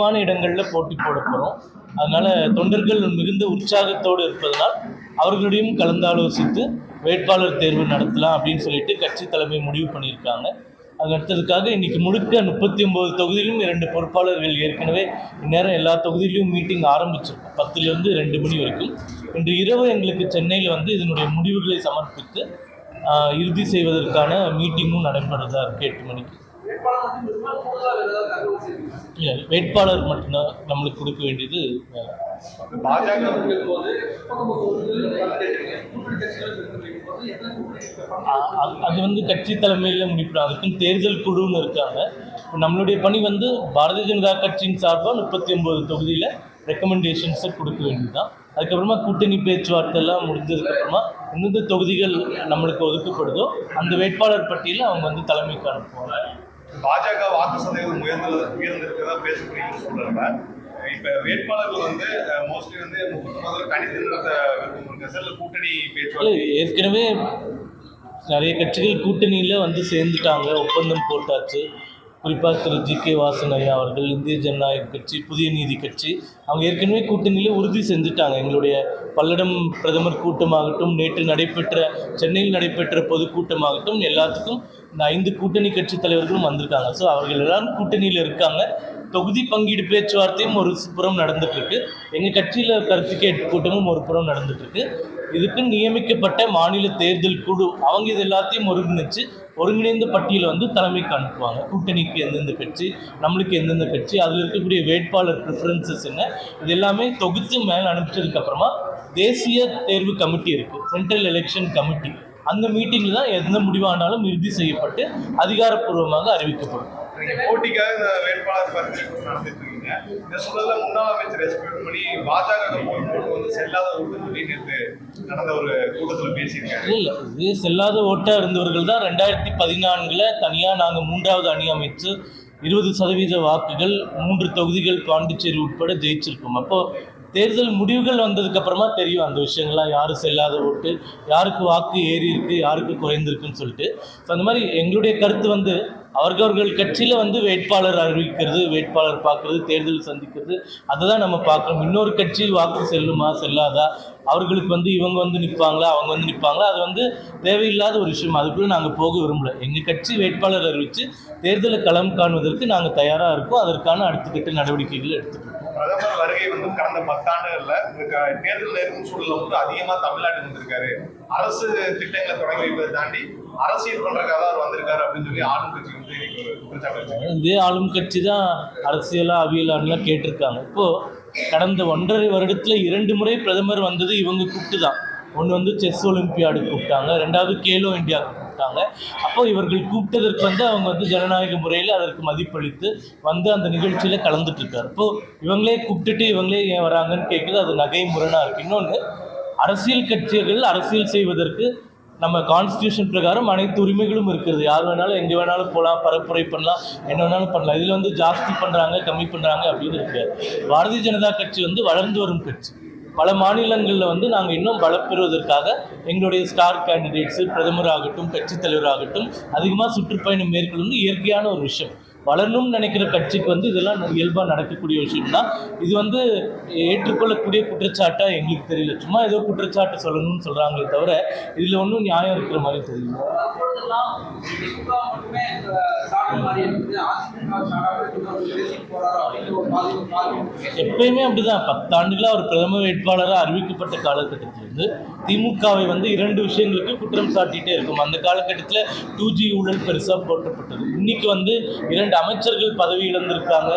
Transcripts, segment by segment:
முக்கியமான இடங்களில் போட்டி போட போகிறோம் அதனால் தொண்டர்கள் மிகுந்த உற்சாகத்தோடு இருப்பதனால் அவர்களிடையும் கலந்தாலோசித்து வேட்பாளர் தேர்வு நடத்தலாம் அப்படின்னு சொல்லிட்டு கட்சி தலைமை முடிவு பண்ணியிருக்காங்க. அது அடுத்ததுக்காக இன்றைக்கி முழுக்க முப்பத்தி ஒம்பது தொகுதியிலும் இரண்டு பொறுப்பாளர்கள் ஏற்கனவே இந்நேரம் எல்லா தொகுதியிலும் மீட்டிங் ஆரம்பிச்சிருக்கோம். பத்துலேருந்து ரெண்டு மணி வரைக்கும். இன்று இரவு எங்களுக்கு சென்னையில் வந்து இதனுடைய முடிவுகளை சமர்ப்பித்து இறுதி செய்வதற்கான மீட்டிங்கும் நடைபெறதா இருக்குது எட்டு மணிக்கு வேட்பாளர் மட்டும்தான் நம்மளுக்கு கொடுக்க வேண்டியது பாஜக அது வந்து கட்சி தலைமையில் முடிப்போம் அதுக்கும் தேர்தல் குழுன்னு இருக்காங்க. நம்மளுடைய பணி வந்து பாரதிய ஜனதா கட்சியின் சார்பாக முப்பத்தி ஒன்பது தொகுதியில் ரெக்கமெண்டேஷன்ஸை கொடுக்க வேண்டியதுதான். அதுக்கப்புறமா கூட்டணி பேச்சுவார்த்தைலாம் முடிஞ்சதுக்கப்புறமா எந்தெந்த தொகுதிகள் நம்மளுக்கு ஒதுக்கப்படுதோ அந்த வேட்பாளர் பட்டியலில் அவங்க வந்து தலைமைக்கு அனுப்புவாங்க. பாஜக வாக்கு சதவீதம் உயர்ந்து உயர்ந்திருக்கிறதா பேசப்படுறீங்கன்னு சொல்றாங்க. இப்ப வேட்பாளர்கள் வந்து மோஸ்ட்லி வந்து முப்பத்தி தனித்து இல்ல கூட்டணி பேச்சுவார்த்தை ஏற்கனவே நிறைய கட்சிகள் கூட்டணியில் வந்து சேர்ந்துட்டாங்க. ஒப்பந்தம் போட்டாச்சு. குறிப்பாக திரு ஜி கே வாசன் ஐயா அவர்கள் இந்திய ஜனநாயக கட்சி புதிய நீதி கட்சி அவங்க ஏற்கனவே கூட்டணியில் உறுதி செஞ்சுட்டாங்க. எங்களுடைய பல்லடம் பிரதமர் கூட்டமாகட்டும் நேற்று நடைபெற்ற சென்னையில் நடைபெற்ற பொதுக்கூட்டமாகட்டும் எல்லாத்துக்கும் இந்த ஐந்து கூட்டணி கட்சி தலைவர்களும் வந்திருக்காங்க. ஸோ அவர்கள் எல்லாரும் கூட்டணியில் இருக்காங்க. தொகுதி பங்கீடு பேச்சுவார்த்தையும் ஒரு புறம் நடந்துட்டுருக்கு. எங்கள் கட்சியில் கருத்து கேட்பு கூட்டமும் ஒரு புறம் நடந்துட்டுருக்கு. இதுக்கு நியமிக்கப்பட்ட மாநில தேர்தல் குழு அவங்க இது எல்லாத்தையும் ஒருங்கிணைச்சு ஒருங்கிணைந்த பட்டியலை வந்து தலைமைக்கு அனுப்புவாங்க. கூட்டணிக்கு எந்தெந்த கட்சி நம்மளுக்கு எந்தெந்த கட்சி அதில் இருக்கக்கூடிய வேட்பாளர் ப்ரிஃபரன்சஸ் என்ன இது எல்லாமே தொகுத்து மேலே அனுப்பிச்சதுக்கு அப்புறமா தேசிய தேர்வு கமிட்டி இருக்குது சென்ட்ரல் எலெக்ஷன் கமிட்டி அந்த மீட்டிங்கில் தான் எந்த முடிவானாலும் இறுதி செய்யப்பட்டு அதிகாரப்பூர்வமாக அறிவிக்கப்படும். நீங்க போட்டிக்காக இந்த வேட்பாளர் பரிந்துரை நடத்திட்டு இருக்கீங்க. இந்த சூழல்ல முன்னாள் அமைச்சர் எஸ் பண்ணி பாஜக போய் போட்டு வந்து செல்லாத ஓட்டு சொல்லி நேற்று நடந்த ஒரு கூட்டத்துல பேசியிருக்காரு. இல்லை இது செல்லாத ஓட்டாக இருந்தவர்கள் தான் ரெண்டாயிரத்தி பதினான்கில் தனியாக நாங்கள் மூன்றாவது அணி அமைச்சு இருபது சதவீத வாக்குகள் மூன்று தொகுதிகள் பாண்டிச்சேரி உட்பட ஜெயிச்சிருக்கும். அப்போது தேர்தல் முடிவுகள் வந்ததுக்கு அப்புறமா தெரியும் அந்த விஷயங்கள்லாம் யார் செல்லாத ஓட்டு யாருக்கு வாக்கு ஏறி இருக்கு யாருக்கு குறைந்திருக்குன்னு சொல்லிட்டு. ஸோ அந்த மாதிரி எங்களுடைய கருத்து வந்து அவர்கள் கட்சியில் வந்து வேட்பாளர் அறிவிக்கிறது வேட்பாளர் பார்க்குறது தேர்தல் சந்திக்கிறது அதை தான் நம்ம பார்க்குறோம் இன்னொரு கட்சி வாக்கு செல்லுமா செல்லாதா? அவர்களுக்கு வந்து இவங்க வந்து நிற்பாங்களா அவங்க வந்து நிற்பாங்களா அது வந்து தேவையில்லாத ஒரு விஷயம். அதுக்குள்ளே நாங்கள் போக விரும்பல. எங்கள் கட்சி வேட்பாளர் அறிவித்து தேர்தலை களம் காணுவதற்கு நாங்கள் தயாராக இருக்கோம். அதற்கான அடுத்த கட்ட நடவடிக்கைகள் எடுத்துகிட்டு இருக்கோம். பிரதமர் வருகை வந்து கடந்த பத்தாண்டுகள்ல தேர்தல் நெருங்கும் சூழல வந்து அதிகமா தமிழ்நாட்டுக்கு வந்திருக்காரு. அரசு திட்டங்களை தொடங்கி வைப்பதை தாண்டி அரசியல் பண்றதுக்காக அவர் வந்திருக்காரு அப்படின்னு சொல்லி ஆளும் கட்சி வந்து இதே ஆளும் கட்சி தான் அரசியலாக அவியலான்லாம் கேட்டிருக்காங்க. இப்போ கடந்த ஒன்றரை வருடத்தில் இரண்டு முறை பிரதமர் வந்தது இவங்க கூப்பிட்டு தான் ஒன்று வந்து செஸ் ஒலிம்பியாடு கூப்பிட்டாங்க. ரெண்டாவது கேலோ இந்தியா இருக்காங்க. அப்போ இவர்கள் கூப்பிட்டதற்கு வந்து அவங்க வந்து ஜனநாயக முறையில் அதற்கு மதிப்பளித்து வந்து அந்த நிகழ்ச்சியில் கலந்துட்டு இருக்காரு. இப்போது இவங்களே கூப்பிட்டுட்டு இவங்களே ஏன் வராங்கன்னு கேட்குது. அது நகை முரணாக இருக்குது இன்னொன்று அரசியல் கட்சிகள் அரசியல் செய்வதற்கு நம்ம கான்ஸ்டியூஷன் பிரகாரம் அனைத்து உரிமைகளும் இருக்கிறது. யார் வேணாலும் எங்கே வேணாலும் போகலாம் பரப்புரை பண்ணலாம். என்ன வேணாலும் பண்ணலாம். இதில் வந்து ஜாஸ்தி பண்ணுறாங்க கம்மி பண்ணுறாங்க அப்படின்னு இருக்காது. பாரதிய ஜனதா கட்சி வந்து வளர்ந்து வரும் கட்சி. பல மாநிலங்களில் வந்து நாங்கள் இன்னும் பலப்பெறுவதற்காக எங்களுடைய ஸ்டார் கேண்டிடேட்ஸு பிரதமர் ஆகட்டும் கட்சித் தலைவராகட்டும் அதிகமாக சுற்றுப்பயணம் மேற்கொள்ளணும் இயற்கையான ஒரு விஷயம். வளரணும்னு நினைக்கிற கட்சிக்கு வந்து இதெல்லாம் இயல்பாக நடக்கக்கூடிய விஷயம் தான். இது வந்து ஏற்றுக்கொள்ளக்கூடிய குற்றச்சாட்டாக எங்களுக்கு தெரியல. சும்மா ஏதோ குற்றச்சாட்டு சொல்லணும்னு சொல்கிறாங்களே தவிர இதில் ஒன்றும் நியாயம் இருக்கிற மாதிரி தெரியல. எல்லாருக்குமே திமுக மாதிரி இருக்குது. அதிமுக சாப்பிட போறாரோ போறாரு ஒரு பாதிப்பு எப்பயுமே அப்படிதான். பத்தாண்டுகளாக ஒரு பிரதம வேட்பாளராக அறிவிக்கப்பட்ட காலகட்டத்திலிருந்து திமுகவை வந்து இரண்டு விஷயங்களுக்கு குற்றம் சாட்டிகிட்டே இருக்கும். அந்த காலகட்டத்தில் டூ ஜி ஊழல் பெருசாக போட்டப்பட்டது இன்னைக்கு வந்து இரண்டு அமைச்சர்கள் பதவி இழந்திருக்காங்க.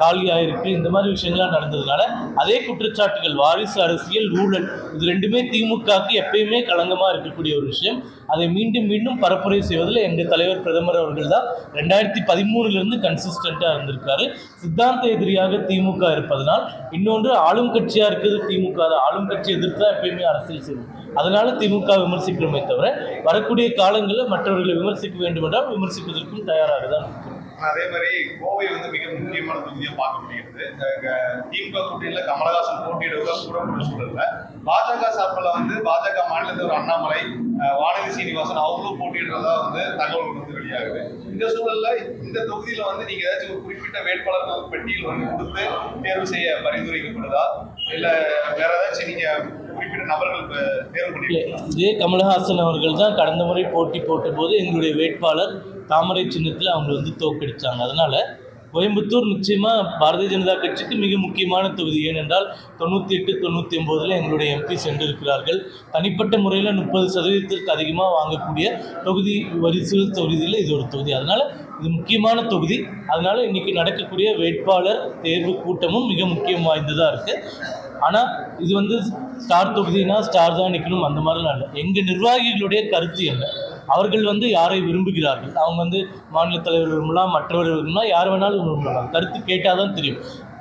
காலியாயிருக்கு. இந்த மாதிரி விஷயங்கள்லாம் நடந்ததுனால அதே குற்றச்சாட்டுகள் வாரிசு அரசியல் ஊழல் இது ரெண்டுமே திமுகவுக்கு எப்பயுமே களங்கமாக இருக்கக்கூடிய ஒரு விஷயம். அதை மீண்டும் மீண்டும் பரப்புரை செய்வதில் எங்கள் தலைவர் பிரதமர் அவர்கள் தான் ரெண்டாயிரத்தி பதிமூணுலேருந்து கன்சிஸ்டண்ட்டாக இருந்திருக்காரு. சித்தாந்த எதிரியாக திமுக இருப்பதனால் இன்னொன்று ஆளும் கட்சியாக இருக்கிறது திமுக தான். ஆளும் கட்சி எதிர்த்து தான் எப்பயுமே அரசியல் செய்யும் அதனால திமுக விமர்சிக்கிறோமே தவிர வரக்கூடிய காலங்களில் மற்றவர்களை விமர்சிக்க வேண்டும் என்றால் விமர்சிப்பதற்கும் தயாராக தான் இருக்கிறோம். அதே மாதிரி கோவை வந்து மிக முக்கியமான தொகுதியா பார்க்க க- திமுக கூட்டணியில கமலஹாசன் போட்டியிடுவதா கூறக்கூடிய சூழல்ல பாஜக சார்பில் வந்து பாஜக மாநில தலைவர் அண்ணாமலை வானதி சீனிவாசன் அவங்களும் போட்டியிடுறதா வந்து தகவல் வந்து வெளியாகுது. இந்த சூழல்ல இந்த தொகுதியில வந்து நீங்க ஏதாச்சும் ஒரு குறிப்பிட்ட வேட்பாளர் வந்து பெட்டியில் வந்து கொடுத்து தேர்வு செய்ய பரிந்துரைக்கப்படுதா? இல்ல வேற ஏதாச்சும் நீங்க குறிப்பிட்ட நபர்கள் தேர்வு இதே கமலஹாசன் அவர்கள் தான் கடந்த முறை போட்டி போட்டபோது எங்களுடைய வேட்பாளர் தாமரை சின்னத்தில் அவங்க வந்து தோற்கடித்தாங்க அதனால் கோயம்புத்தூர் நிச்சயமாக பாரதிய ஜனதா கட்சிக்கு மிக முக்கியமான தொகுதி. ஏனென்றால் தொண்ணூற்றி எட்டு தொண்ணூற்றி ஒம்போதில் எங்களுடைய எம்பி சென்றிருக்கிறார்கள். தனிப்பட்ட முறையில் முப்பது சதவீதத்திற்கு அதிகமாக வாங்கக்கூடிய தொகுதி வரிசையில் தொகுதியில் இது ஒரு தொகுதி. அதனால் இது முக்கியமான தொகுதி. அதனால் இன்றைக்கி நடக்கக்கூடிய வேட்பாளர் தேர்வு கூட்டமும் மிக முக்கியம் வாய்ந்ததாக இருக்குது ஆனால் இது வந்து ஸ்டார் தொகுதினா ஸ்டார் தான் நிற்கணும் அந்த மாதிரிலாம் இல்லை. எங்கள் நிர்வாகிகளுடைய கருத்து என்ன? அவர்கள் வந்து யாரை விரும்புகிறார்கள்? அவங்க வந்து மாநில தலைவர் விரும்பலாம் மற்றவர் விரும்பலாம் யார் வேணாலும் விரும்பலாம். கருத்து கேட்டால் தான் தெரியும்.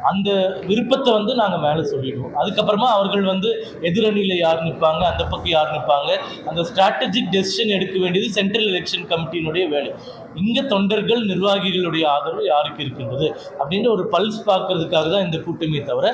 அந்த விருப்பத்தை வந்து நாங்கள் மேலே சொல்லிடுவோம். அதுக்கப்புறமா அவர்கள் வந்து எதிரணியில் யார் நிற்பாங்க அந்த பக்கம் யார் நிற்பாங்க அந்த ஸ்ட்ராட்டஜிக் டெசிஷன் எடுக்க வேண்டியது சென்ட்ரல் எலெக்ஷன் கமிட்டியினுடைய வேலை. இங்கே தொண்டர்கள் நிர்வாகிகளுடைய ஆதரவு யாருக்கு இருக்கின்றது? அப்படின்ற ஒரு பல்ஸ் பார்க்கறதுக்காக தான் இந்த கூட்டமே தவிர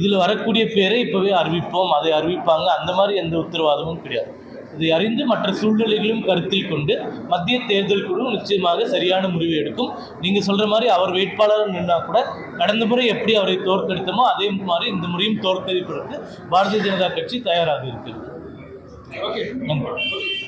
இதில் வரக்கூடிய பேரை இப்போவே அறிவிப்போம் அதை அறிவிப்பாங்க. அந்த மாதிரி எந்த உத்தரவாதமும் கிடையாது. இதை அறிந்து மற்ற சூழ்நிலைகளையும் கருத்தில் கொண்டு மத்திய தேர்தல் குழு நிச்சயமாக சரியான முடிவு எடுக்கும். நீங்கள் சொல்கிற மாதிரி அவர் வேட்பாளர் நின்னா கூட கடந்த முறை எப்படி அவரை தோற்கடித்தமோ அதே மாதிரி இந்த முறையும் தோற்கடிப்பதற்கு பாரதிய ஜனதா கட்சி தயாராக இருக்கிறது. ஓகே. நன்றி.